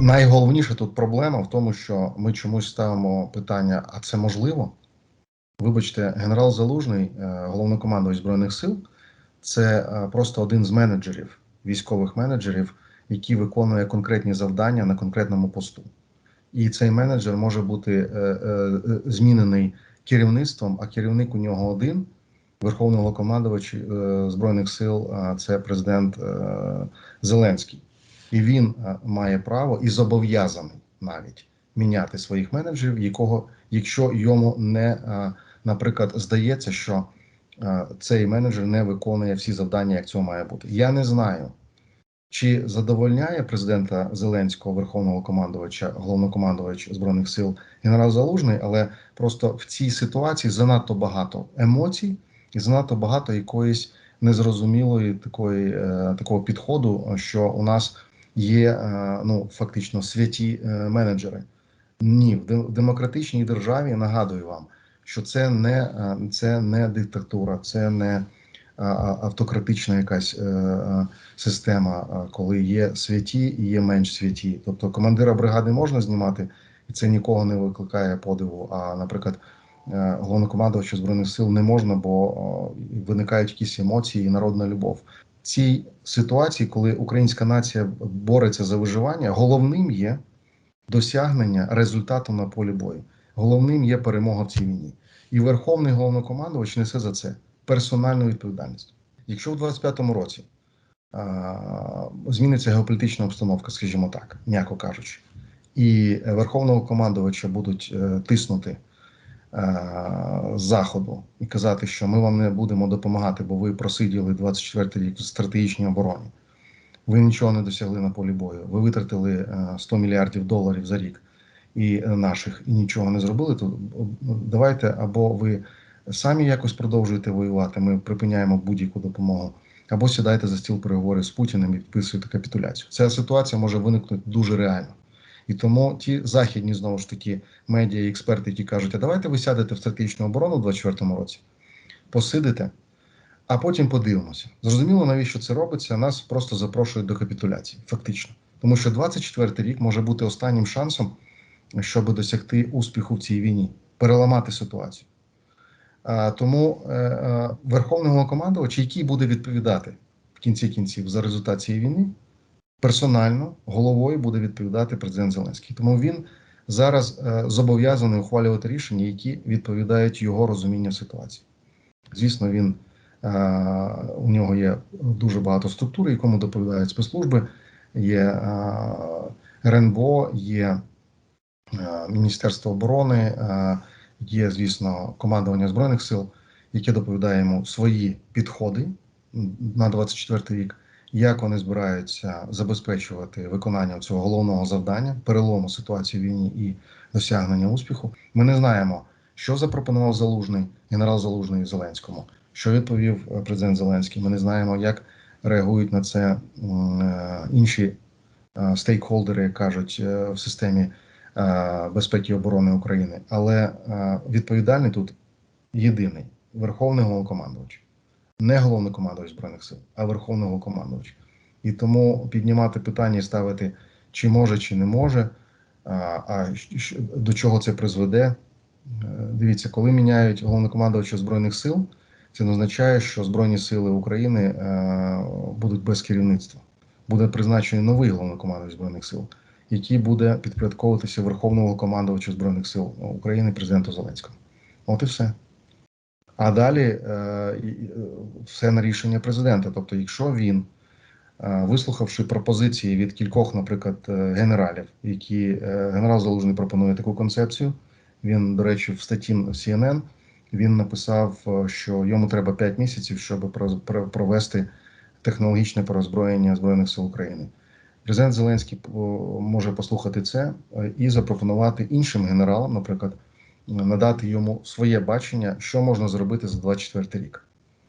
найголовніша тут проблема в тому, що ми чомусь ставимо питання: а це можливо? Вибачте, генерал Залужний, е, головнокомандувач збройних сил, це е, просто один з менеджерів, військових менеджерів, який виконує конкретні завдання на конкретному посту. І цей менеджер може бути е, змінений керівництвом, а керівник у нього один. Верховний головнокомандувач збройних сил це президент Зеленський, і він е, має право і зобов'язаний навіть міняти своїх менеджерів, якого, якщо йому не, е, наприклад, здається, що е, цей менеджер не виконує всі завдання, як цього має бути. Я не знаю, чи задовольняє президента Зеленського, верховного командувача, головнокомандувача збройних сил генерал Залужний, але просто в цій ситуації занадто багато емоцій і занадто багато якоїсь незрозумілої такої такого підходу, що у нас є е, ну фактично святі е, менеджери. Ні, в демократичній державі нагадую вам, що це не е, це не диктатура, це не автократична якась система, коли є святі і є менш святі. Тобто командира бригади можна знімати, і це нікого не викликає подиву. А, наприклад, головнокомандувача збройних сил не можна, бо виникають якісь емоції і народна любов. Цій ситуації, коли українська нація бореться за виживання, головним є досягнення результату на полі бою. Головним є перемога в цій війні. І Верховний головнокомандувач несе за це персональну відповідальність. Якщо в 25-му році а, зміниться геополітична обстановка, скажімо так, м'яко кажучи, і верховного командувача будуть е, тиснути заходу і казати, що ми вам не будемо допомагати, бо ви просиділи 24 рік в стратегічній обороні. Ви нічого не досягли на полі бою. Ви витратили е, 100 мільярдів доларів за рік і е, наших і нічого не зробили. То е, давайте або ви самі якось продовжуєте воювати. Ми припиняємо будь-яку допомогу, або сідайте за стіл переговорів з Путіним і підписуєте капітуляцію. Ця ситуація може виникнути дуже реально. І тому ті західні знову ж таки медіа і експерти, які кажуть, а давайте ви сядете в стратегічну оборону у 24-му році, посидите, а потім подивимося. Зрозуміло, навіщо це робиться? Нас просто запрошують до капітуляції, фактично. Тому що 24-й рік може бути останнім шансом, щоб досягти успіху в цій війні, переламати ситуацію. А, тому е, е, верховний головнокомандувач, який буде відповідати в кінці кінців за результат цієї війни, персонально головою буде відповідати президент Зеленський. Тому він зараз е, зобов'язаний ухвалювати рішення, які відповідають його розумінню ситуації. Звісно, він е, у нього є дуже багато структур, якому доповідають спецслужби. Є е, РНБО, є Міністерство оборони, є, звісно, командування збройних сил, яке доповідає йому свої підходи на 24 рік як вони збираються забезпечувати виконання цього головного завдання, перелому ситуації в війні і досягнення успіху. Ми не знаємо, що запропонував Залужний, генерал Залужний Зеленському, що відповів е, президент Зеленський. Ми не знаємо, як реагують на це е, інші е, стейкхолдери, як кажуть, в системі безпеки і оборони України. Але відповідальний тут єдиний верховний головнокомандувач не головнокомандувач збройних сил, а верховний головнокомандувач. І тому піднімати питання і ставити, чи може, чи не може, а, до чого це призведе. Е, Дивіться, коли міняють головнокомандувача збройних сил, це не означає, що Збройні сили України е, будуть без керівництва. Буде призначений новий головнокомандувач збройних сил, який буде підпорядковуватися Верховному командувачу збройних сил України, президенту Зеленському. От і все. А далі е, е, все на рішення президента. Тобто, якщо він, е, вислухавши пропозиції від кількох, наприклад, генералів, які генерал Залужний пропонує таку концепцію, він, до речі, в статті CNN він написав, що йому треба 5 місяців, щоб про- про- провести технологічне перезброєння збройних сил України. Президент Зеленський може послухати це і запропонувати іншим генералам, наприклад надати йому своє бачення, що можна зробити за 24 рік.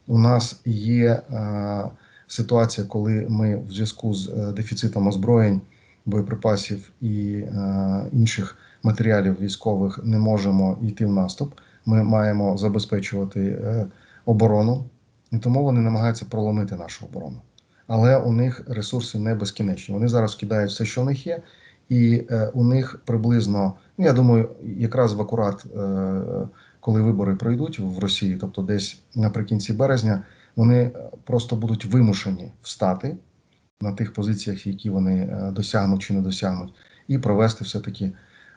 У нас є е, ситуація, коли ми в зв'язку з е, дефіцитом озброєнь, боєприпасів і е, інших матеріалів військових не можемо йти в наступ. Ми маємо забезпечувати е, оборону, і тому вони намагаються проломити нашу оборону. Але у них ресурси не безкінечні. Вони зараз кидають все, що у них є, і е, у них приблизно, ну я думаю, якраз в акурат, е, коли вибори пройдуть в Росії, тобто десь наприкінці березня, вони е, просто будуть вимушені встати на тих позиціях, які вони досягнуть чи не досягнуть, і провести все-таки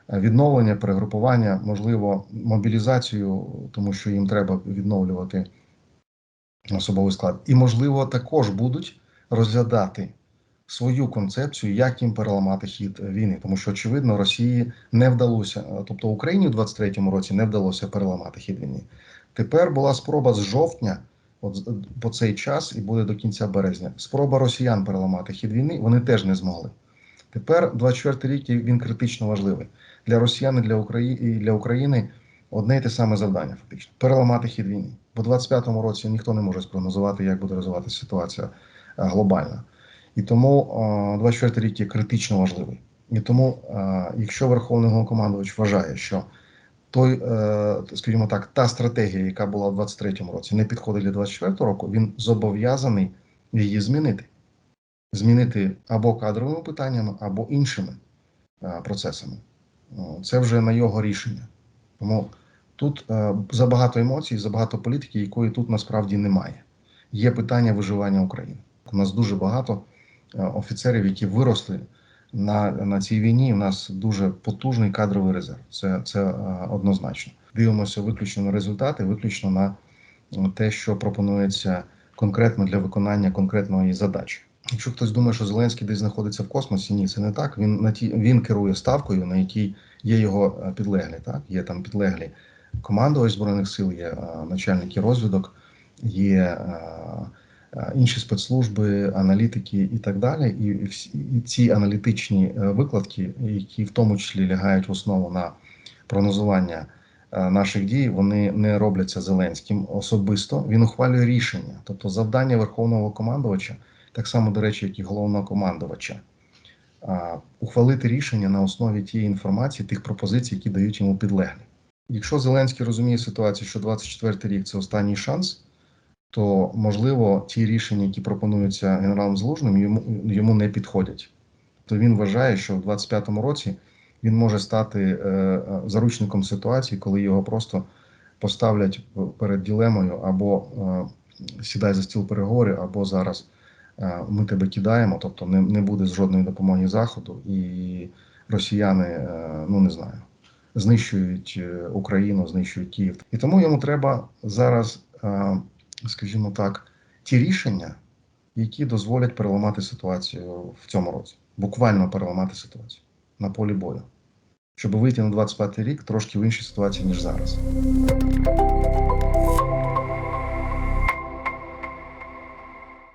е, відновлення, перегрупування, можливо, мобілізацію, тому що їм треба відновлювати особовий склад. І, можливо, також будуть розглядати свою концепцію, як їм переламати хід війни, тому що очевидно Росії не вдалося, е, тобто Україні в 23-му році не вдалося переламати хід війни. Тепер була спроба з жовтня, от з- по цей час, і буде до кінця березня. Спроба росіян переламати хід війни, вони теж не змогли. Тепер 24 рік він критично важливий для росіян і для України і для України. Одне і те саме завдання, фактично переламати хід війни. Бо в 25-му році ніхто не може спрогнозувати, як буде розвиватися ситуація е, глобальна. І тому е, 24 рік є критично важливий. І тому, якщо Верховний Головнокомандувач вважає, що той, е, скажімо так, та стратегія, яка була в 23-му році, не підходить для 24-го року, він зобов'язаний її змінити. Змінити або кадровими питаннями, або іншими е, процесами. Це вже на його рішення. Тому тут е, забагато емоцій, забагато політики, якої тут насправді немає. Є питання виживання України. У нас дуже багато офіцерів, які виросли на, на цій війні. У нас дуже потужний кадровий резерв. Це, це е, однозначно. Дивимося виключно на результати, виключно на е, те, що пропонується конкретно для виконання конкретної задачі. Якщо хтось думає, що Зеленський десь знаходиться в космосі, ні, це не так. Він на ті він керує ставкою, на якій є його е, підлеглі. Так є там підлеглі командувач збройних сил, є е, начальники розвідок, є е, е, інші спецслужби, аналітики і так далі. І, всі і ці аналітичні е, викладки, які в тому числі лягають в основу на прогнозування е, наших дій, вони не робляться Зеленським особисто. Він ухвалює рішення, тобто завдання верховного командувача, так само до речі, як і головного командувача. Ухвалити рішення на основі тієї інформації, тих пропозицій, які дають йому підлеглі. Якщо Зеленський розуміє ситуацію, що 24 рік це останній шанс, то можливо ті рішення, які пропонуються генералом Залужним, йому, йому не підходять. То він вважає, що в 25-му році він може стати е, е, заручником ситуації, коли його просто поставлять перед ділемою або е, сідай за стіл переговорів, або зараз ми тебе кидаємо, тобто не, не буде жодної допомоги заходу, і росіяни, ну не знаю, знищують Україну, знищують Київ. І тому йому треба зараз, скажімо так, ті рішення, які дозволять переламати ситуацію в цьому році, буквально переламати ситуацію на полі бою, щоб вийти на 25 рік трошки в іншій ситуації ніж зараз.